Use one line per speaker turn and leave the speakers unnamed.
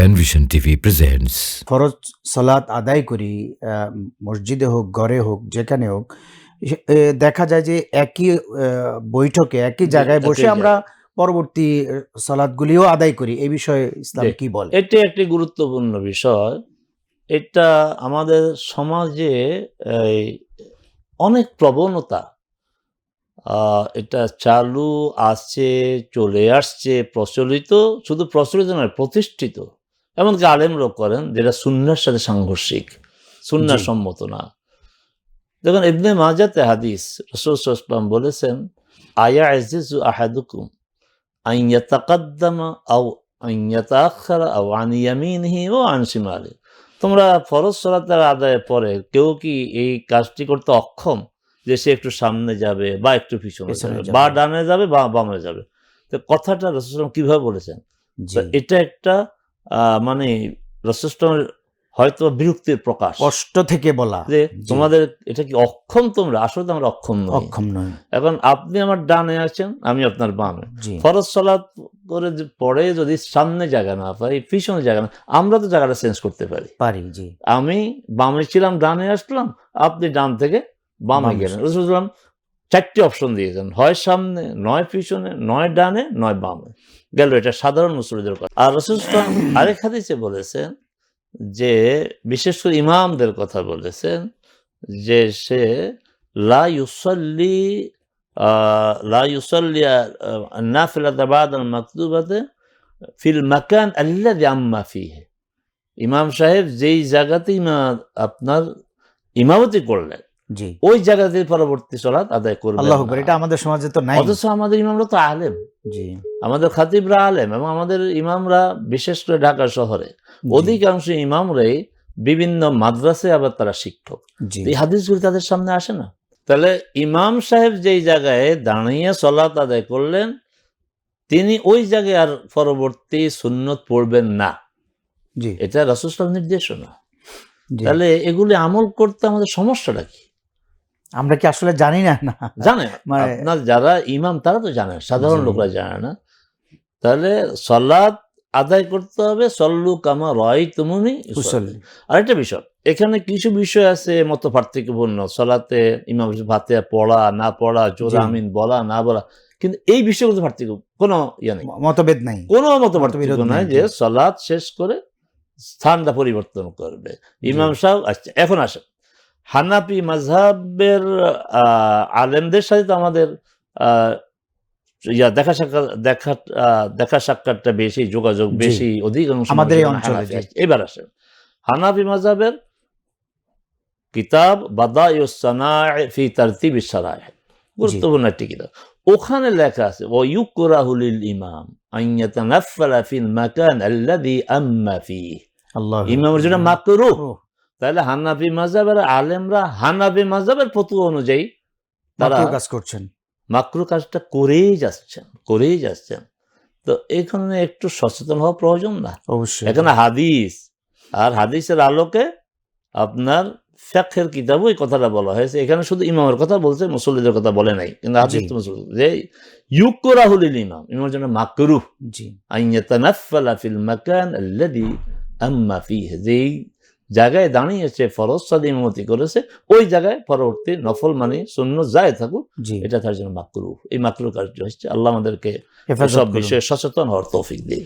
Panvision TV presents
ফরজ সালাত আদায় করি আহ, মসজিদে হোক ঘরে হোক যেখানে হোক দেখা যায় যে একই আহ, বৈঠকে একই জায়গায় বসে আমরা পরবর্তী সালাদ গুলিও আদায় করি। এই বিষয়ে ইসলাম কি বলে?
এটি একটি গুরুত্বপূর্ণ বিষয়। এটা আমাদের সমাজে অনেক প্রবণতা। আহ, এটা চালু আছে চলে আসছে প্রচলিত শুধু প্রচলিত নয় প্রতিষ্ঠিত। এমনকি আলেমরাও করেন যেটা সুন্নার সাথে সাংঘর্ষিক। সুন্নার সম্মত না। দেখুন ইবনে মাজাতে হাদিস রসুল ইসলাম বলেছেন আয়া আজিজু আহাদুকুম আন ইয়াতাকাদ্দামা আও আন ইয়াতাআখারা আও ও তোমরা ফরজ সালাতের আদায়ের পরে কেউ কি এই কাজটি করতে অক্ষম? যে সে একটু সামনে যাবে বা একটু পিছনে যাবে। বা ডানে যাবে বা বামে যাবে। তো কথাটা রসুল কীভাবে বলেছেন? এটা একটা মানে রসুলের হয়তো বিরক্তির প্রকাশ।
কষ্ট থেকে বলা।
যে তোমাদের এটা কি অক্ষম তোমরা? আসলে তো আমরা অক্ষম নই।
অক্ষম নয়
এখন আপনি আমার ডানে আছেন আমি আপনার বামে। ফরজ সলাৎ করে পরে যদি সামনে জায়গা না পাই পিছনে জায়গা না আমরা তো জায়গাটা চেঞ্জ করতে পারি।
পারি জি।
আমি বামে ছিলাম ডানে আসলাম আপনি ডান থেকে বামে
বামে
গেলেন। রসুলাম চারটি অপশন দিয়েছেন। হয় সামনে, নয় পিছনে, নয় ডানে, নয় বামে। গেল, এটা সাধারণ মুসলিদের কথা। আর রসুলাম আরেক হাদিসে বলেছেন যে, বিশেষ করে ইমামদের কথা বলেছেন যে, সে লা ইউসাল্লি লা ইউসাল্লি নাফিলাতা বাদ আল মাকতুবাতে ফিল মাকান আল্লাযী আম্মা ফিহি। ইমাম সাহেব যেই জায়গাতে ইমা- আপনার ইমামতি করলেন
জি।
ওই জায়গাতে পরবর্তী সলাৎ আদায় করবেন
আল্লাহ। এটা আমাদের সমাজে তো নাই।
অথচ আমাদের ইমামরা তো আলেম।
জি।
আমাদের খাতিবরা আলেম এবং আমাদের ইমামরা বিশেষ করে ঢাকা শহরে অধিকাংশ ইমামরাই বিভিন্ন মাদ্রাসায় আবার তারা শিক্ষক। এই হাদিসগুলি তাদের সামনে আসে না? তাহলে ইমাম সাহেব যেই জায়গায় দাঁড়িয়ে সলাত আদায় করলেন তিনি ওই জায়গায় আর পরবর্তী সুন্নত পড়বেন না।
জি।
এটা রাসুসলাম নির্দেশনা। তাহলে এগুলি আমল করতে আমাদের সমস্যাটা কি?
আমরা কি আসলে জানি না? না।
জানে।
মানে-
আপনার যারা ইমাম তারা তো জানে। সাধারণ। লোকরা জানে না। তাহলে সলাৎ আদায় করতে হবে। সল্লু কামা রয় তুমুনি আরেকটা বিষয়। এখানে কিছু বিষয় আছে মত পার্থক্যপূর্ণ সলাতে ইমাম ভাতে পড়া না পড়া জোর
জি।
আমিন বলা না বলা। কিন্তু এই বিষয়গুলো পার্থক্য কোনো ইয়ে নেই।
মতভেদ নাই।
কোনো মত পার্থক্য
নাই,
যে সলাদ শেষ করে স্থানটা পরিবর্তন করবে। ইমাম সাহেব আসছে। এখন আসে হানাপি মাঝহাবের আলেমদের সাথে তো আমাদের ইয়া দেখা সাক্ষাৎ দেখা দেখা সাক্ষাৎটা বেশি যোগাযোগ বেশি অধিকাংশ
আমাদের এই অঞ্চলে।
এবার আসেন। হানাফি মাঝহাবের কিতাব বাদা ফি তারতিব সারায় গুরুত্বপূর্ণ একটি কিতাব। ওখানে লেখা আছে ও ইউকরাহুল ইমাম আইয়াতানাফফালা ফিল মাকান আল্লাযী আম্মা ফিহি।
আল্লাহ
ইমামের জন্য মাকরুহ। তাহলে হানাফি মাযহাবের আলেমরা হানাফি মাযহাবের ফতোয়া অনুযায়ী তারা
কাজ করছেন।
মাকরু কাজটা করেই যাচ্ছেন করেই যাচ্ছেন। তো এখানে একটু সচেতন হওয়া প্রয়োজন না?
অবশ্যই।
এখানে হাদিস আর হাদিসের আলোকে আপনার ফ্যাকের কিতাবও এই কথাটা বলা হয়েছে। এখানে শুধু ইমামের কথা বলছে মুসল্লিদের কথা বলে নাই। কিন্তু হাদিস। তো মুসল্লি যে ইউক ইউকরাহুল ইমাম ইমামের জন্য মাকরুহ।
জি।
আন ইয়াতানাফফালা ফিল মাকান আল্লাযী আম্মা ফিহি। যেই জায়গায় দাঁড়িয়েছে ফরজ সাদ ইমামতি করেছে ওই জায়গায় পরবর্তী নফল মানে শূন্য যায় থাকুক এটা তার জন্য মাকরু এই মাকরু কার্য হচ্ছে আল্লাহ আমাদেরকে সব বিষয়ে সচেতন হওয়ার তৌফিক দিন।